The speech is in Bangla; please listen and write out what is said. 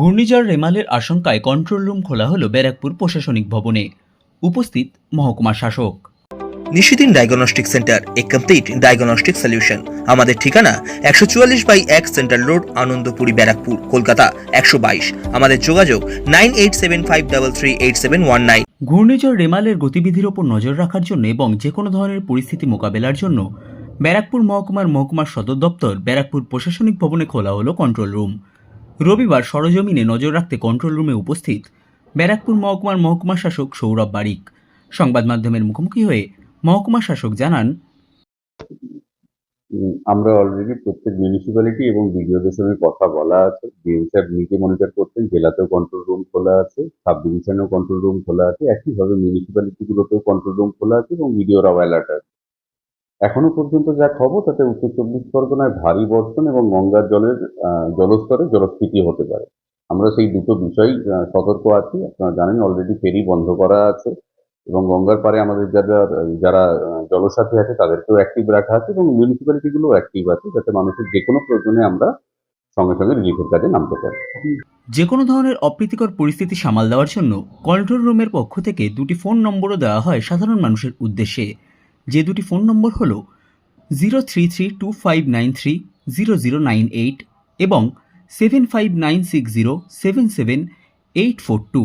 ঘূর্ণিঝড় রেমালের আশঙ্কায় কন্ট্রোল রুম খোলা হলো ব্যারাকপুর প্রশাসনিক ভবনে। উপস্থিত মহকুমা শাসক। নিশিদিন ডায়াগনস্টিক সেন্টার এ কমপ্লিট ডায়াগনস্টিক সলিউশন আমাদের ঠিকানা একশো চুয়াল্লিশ বাই এক সেন্ট্রাল রোড আনন্দপুরি ব্যারাকপুর কলকাতা একশো বাইশ। আমাদের যোগাযোগ nine eight seven five double three eight seven one nine. ঘূর্ণিঝড় রেমালের গতিবিধির ওপর নজর রাখার জন্য এবং যে কোনো ধরনের পরিস্থিতি মোকাবেলার জন্য ব্যারাকপুর মহকুমার মহকুমার সদর দপ্তর ব্যারাকপুর প্রশাসনিক ভবনে খোলা হলো কন্ট্রোল রুম রবিবার সরজমিনে নজর রাখতে কন্ট্রোল রুমে উপস্থিত ব্যারাকপুর মহকুমার মহকুমা শাসক সৌরভ বারিক। সংবাদ মাধ্যমের মুখোমুখি হয়ে মহকুমা শাসক জানান আমরা অলরেডি প্রত্যেক মিউনিসিপ্যালিটি এবং বিডিওদের সঙ্গে কথা বলা আছে। ডিএম নিজে মনিটর করছেন, জেলাতেও কন্ট্রোল রুম খোলা আছে সাব ডিভিশনেও কন্ট্রোল রুম খোলা আছে। একইভাবে মিউনিসিপ্যালিটিগুলোতেও কন্ট্রোল রুম খোলা আছে এবং বিডিওরাও অ্যালার্ট আছে। এখনও পর্যন্ত যা খবর, তাতে উত্তর চব্বিশ পরগনায় ভারী বর্ষণ এবং গঙ্গার জলের জলস্তরে জলস্ফীতি হতে পারে। আমরা সেই দুটো বিষয় সতর্ক আছি। আপনারা জানেন অলরেডি ফেরি বন্ধ করা আছে এবং গঙ্গার পারে আমাদের যারা যারা জলসাথী আছে তাদেরকেও অ্যাক্টিভ রাখা আছে এবং মিউনিসিপ্যালিটিগুলো অ্যাক্টিভ আছে যাতে মানুষের যে কোনো প্রয়োজনে আমরা সঙ্গে সঙ্গে রিলিফের কাজে নামতে পারি। যে কোনো ধরনের অপ্রীতিকর পরিস্থিতি সামাল দেওয়ার জন্য কন্ট্রোল রুমের পক্ষ থেকে দুটি ফোন নম্বরও দেওয়া হয় সাধারণ মানুষের উদ্দেশ্যে। যে দুটি ফোন নম্বর হল zero three three two five nine three zero zero nine eight এবং seven five nine six zero seven seven eight four two.